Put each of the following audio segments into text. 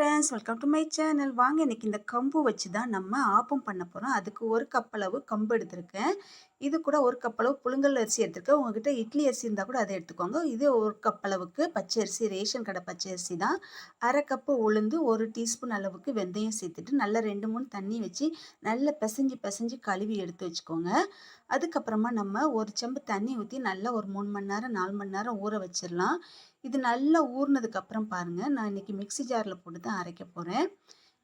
Friends welcome to my channel வாங்க இன்றைக்கி இந்த கம்பு வச்சு தான் நம்ம ஆப்பம் பண்ண போகிறோம் அதுக்கு ஒரு கப் அளவு கம்பு எடுத்திருக்கேன். இது கூட ஒரு கப் அளவு புழுங்கல் அரிசி எடுத்துருக்கேன். உங்ககிட்ட இட்லி அரிசி இருந்தால் கூட அதை எடுத்துக்கோங்க. இது ஒரு கப் அளவுக்கு பச்சை அரிசி ரேஷன் கடை பச்சை அரிசி தான். அரை கப்பு உளுந்து ஒரு டீஸ்பூன் அளவுக்கு வெந்தயம் சேர்த்துட்டு நல்லா ரெண்டு மூணு தண்ணி வச்சு நல்லா பிசைஞ்சு பிசைஞ்சு கழுவி எடுத்து வச்சுக்கோங்க. அதுக்கப்புறமா நம்ம ஒரு செம்பு தண்ணி ஊற்றி நல்லா ஒரு மூணு மணி நேரம் நாலு மணி நேரம் ஊற வச்சிடலாம். இது நல்லா ஊறினதுக்கப்புறம் பாருங்கள் நான் இன்றைக்கி மிக்சி ஜாரில் போட்டு தான் அரைக்க போகிறேன்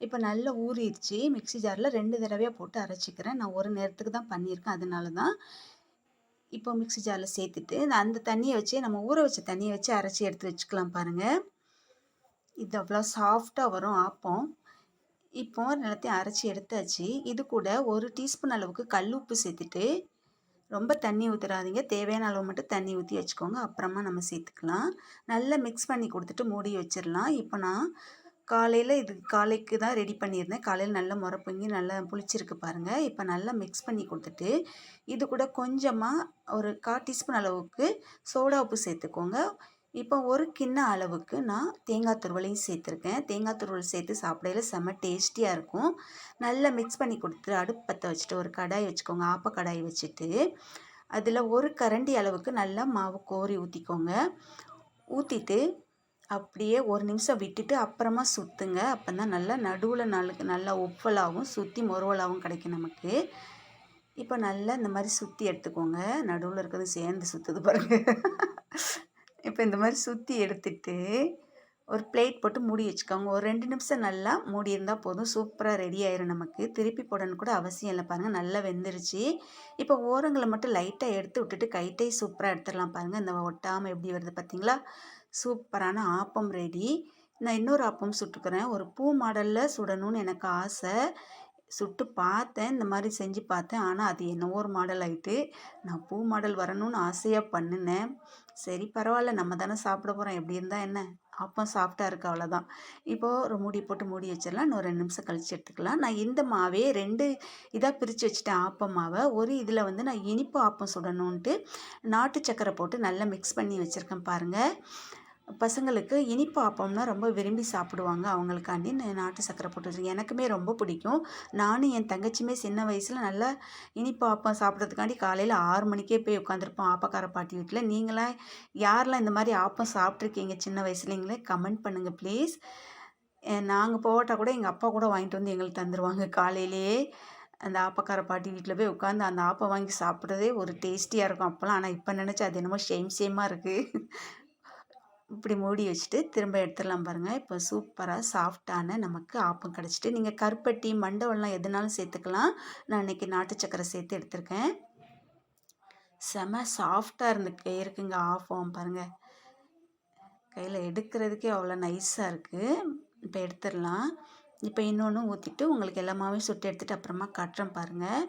இப்போ நல்லா ஊறிடுச்சு. மிக்சி ஜாரில் ரெண்டு தடவையாக போட்டு அரைச்சிக்கிறேன். நான் ஒரு நேரத்துக்கு தான் பண்ணியிருக்கேன். அதனால தான் இப்போ மிக்சி ஜாரில் சேர்த்துட்டு அந்த தண்ணியை வச்சு நம்ம ஊற வச்ச தண்ணியை வச்சு அரைச்சி எடுத்து வச்சுக்கலாம் பாருங்கள் இது அவ்வளோ சாஃப்டாக வரும். ஆப்பம். இப்போ நிலத்தையும் அரைச்சி எடுத்தாச்சு. இது கூட ஒரு டீஸ்பூன் அளவுக்கு கல் உப்பு சேர்த்துட்டு ரொம்ப தண்ணி ஊற்றுறாதீங்க தேவையான அளவு மட்டும் தண்ணி ஊற்றி வச்சுக்கோங்க. அப்புறமா நம்ம சேர்த்துக்கலாம். நல்லா மிக்ஸ் பண்ணி கொடுத்துட்டு மூடி வச்சிடலாம். இப்போ நான் காலையில் இது காலைக்கு தான் ரெடி பண்ணியிருந்தேன். காலையில் நல்லா முறப்பொங்கி நல்லா புளிச்சிருக்கு பாருங்கள் இப்போ நல்லா மிக்ஸ் பண்ணி கொடுத்துட்டு இது கூட கொஞ்சமாக ஒரு கால் டீஸ்பூன் அளவுக்கு சோடா உப்பு சேர்த்துக்கோங்க. இப்போ ஒரு கிண்ண அளவுக்கு நான் தேங்காய் துருவலையும் சேர்த்துருக்கேன். தேங்காய் துருவல் சேர்த்து சாப்பிடையில செம்ம டேஸ்டியாக இருக்கும். நல்லா மிக்ஸ் பண்ணி கொடுத்துட்டு அடுப்பு பற்ற வச்சுட்டு ஒரு கடாய் வச்சுக்கோங்க. ஆப்ப கடாய் வச்சுட்டு அதில் ஒரு கரண்டி அளவுக்கு நல்லா மாவு கோரி ஊற்றிக்கோங்க ஊற்றிட்டு அப்படியே ஒரு நிமிஷம் விட்டுட்டு அப்புறமா சுற்றுங்க அப்போ தான் நல்லா நடுவில் நாளுக்கு நல்லா உப்பலாகவும் சுற்றி மொருவலாகவும் கிடைக்கும் நமக்கு. இப்போ நல்லா இந்த மாதிரி சுற்றி எடுத்துக்கோங்க. நடுவில் இருக்கிறது சேர்ந்து சுற்றுது பாருங்கள் இப்போ இந்த மாதிரி சுற்றி எடுத்துட்டு ஒரு பிளேட் போட்டு மூடி வச்சுக்கோங்க. ஒரு ரெண்டு நிமிஷம் நல்லா மூடி இருந்தால் போதும். சூப்பராக ரெடி ஆயிரும் நமக்கு. திருப்பி போடணும் கூட அவசியம் இல்லை பாருங்கள் நல்லா வெந்துருச்சு. இப்போ ஓரங்களை மட்டும் லைட்டாக எடுத்து விட்டுட்டு கைட்டை சூப்பராக எடுத்துடலாம் பாருங்கள் இந்த ஒட்டாமல் எப்படி வருது பார்த்தீங்களா? சூப்பரான ஆப்பம் ரெடி. நான் இன்னொரு ஆப்பம் சுட்டுக்கிறேன். ஒரு பூ மாடலில் சுடணும்னு எனக்கு ஆசை. சுட்டு பார்த்தேன். இந்த மாதிரி செஞ்சு பார்த்தேன். ஆனால் அது என்னவோ ஒரு மாடல் ஆகிட்டு நான் பூ மாடல் வரணும்னு ஆசையாக பண்ணினேன். சரி பரவாயில்ல. நம்ம தானே சாப்பிட போகிறோம் எப்படி இருந்தால் என்ன? அப்பம் சாஃப்டாக இருக்குது அவ்வளோதான் இப்போது ஒரு மூடி போட்டு மூடி வச்சிடலாம். இன்னும் ரெண்டு நிமிஷம் கழித்து எடுத்துக்கலாம். நான் இந்த மாவே ரெண்டு இதாக பிரித்து வச்சுட்டேன் ஆப்பம் மாவை. ஒரு இதில் வந்து நான் இனிப்பு ஆப்பம் சுடணுன்ட்டு நாட்டு சக்கரை போட்டு நல்லா மிக்ஸ் பண்ணி வச்சுருக்கேன் பாருங்கள் பசங்களுக்கு இனிப்பு ஆப்பம்னா ரொம்ப விரும்பி சாப்பிடுவாங்க. அவங்களுக்காண்டி நாட்டு சக்கரை போட்டு வச்சுருக்கேன். எனக்குமே ரொம்ப பிடிக்கும். நானும் என் தங்கச்சியுமே சின்ன வயசில் நல்லா இனிப்பு ஆப்பம் சாப்பிட்றதுக்காண்டி காலையில் ஆறு மணிக்கே போய் உட்காந்துருப்போம் ஆப்பக்கார பாட்டி வீட்டில் நீங்களாம் யாரெல்லாம் இந்த மாதிரி ஆப்பம் சாப்பிட்ருக்கீங்க சின்ன வயசுலேங்களே கமெண்ட் பண்ணுங்கள் ப்ளீஸ். நாங்கள் போட்டால் கூட எங்கள் அப்பா கூட வாங்கிட்டு வந்து எங்களுக்கு தந்துடுவாங்க காலையிலேயே அந்த ஆப்பக்கார பாட்டி வீட்டில் போய் உட்காந்து அந்த ஆப்பை வாங்கி சாப்பிட்றதே ஒரு டேஸ்டியாக இருக்கும் அப்போல்லாம். ஆனால் இப்போ நினச்சா அது என்னமோ ஷேம் ஷேமாக இருக்குது இப்படி மூடி வச்சுட்டு திரும்ப எடுத்துடலாம் பாருங்கள் இப்போ சூப்பராக சாஃப்டான நமக்கு ஆப்பம் கிடச்சிட்டு நீங்கள் கருப்பட்டி மண்டவெல்லாம் எதுனாலும் சேர்த்துக்கலாம். நான் இன்றைக்கி நாட்டு சக்கரை சேர்த்து எடுத்திருக்கேன். செம சாஃப்டாக இருந்து இருக்குங்க ஆஃபம் பாருங்கள் கையில் எடுக்கிறதுக்கே அவ்வளோ நைஸாக இருக்குது இப்போ எடுத்துடலாம். இப்போ இன்னொன்று ஊற்றிட்டு உங்களுக்கு எல்லாமே சுட்டு எடுத்துகிட்டு அப்புறமா கட்டுறேன் பாருங்கள்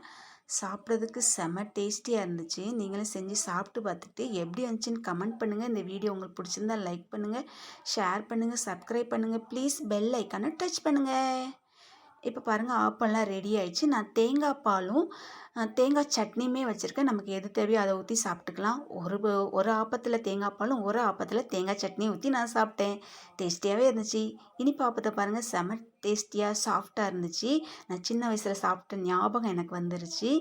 சாப்பிட்றதுக்கு செம டேஸ்டியாக இருந்துச்சு. நீங்களும் செஞ்சு சாப்பிட்டு பார்த்துட்டு எப்படி இருந்துச்சுன்னு கமெண்ட் பண்ணுங்கள் இந்த வீடியோ உங்களுக்கு பிடிச்சிருந்தா லைக் பண்ணுங்கள் ஷேர் பண்ணுங்கள் சப்ஸ்கிரைப் பண்ணுங்கள் ப்ளீஸ் பெல் ஐக்கானை டச் பண்ணுங்கள் இப்போ பாருங்கள் ஆப்பெல்லாம் ரெடி ஆயிடுச்சு. நான் தேங்காய் பாலும் தேங்காய் சட்னியுமே வச்சுருக்கேன். நமக்கு எது தேவையோ அதை ஊற்றி சாப்பிட்டுக்கலாம். ஒரு ஒரு ஆப்பத்தில் தேங்காய் பாலும் ஒரு ஆப்பத்தில் தேங்காய் சட்னியும் ஊற்றி நான் சாப்பிட்டேன். டேஸ்டியாகவே இருந்துச்சு. இனிப்பு ஆப்பத்தை பாருங்கள் செம டேஸ்டியாக சாஃப்டாக இருந்துச்சு. நான் சின்ன வயசில் சாப்பிட்ட ஞாபகம் எனக்கு வந்துருச்சு.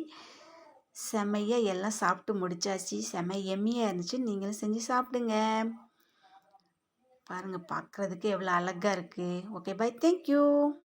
செமையாக எல்லாம் சாப்பிட்டு முடிச்சாச்சு. செம எம்மியாக இருந்துச்சு. நீங்களும் செஞ்சு சாப்பிடுங்க. பாருங்கள் பார்க்குறதுக்கு எவ்வளோ அழகாக இருக்குது ஓகே பை தேங்க்யூ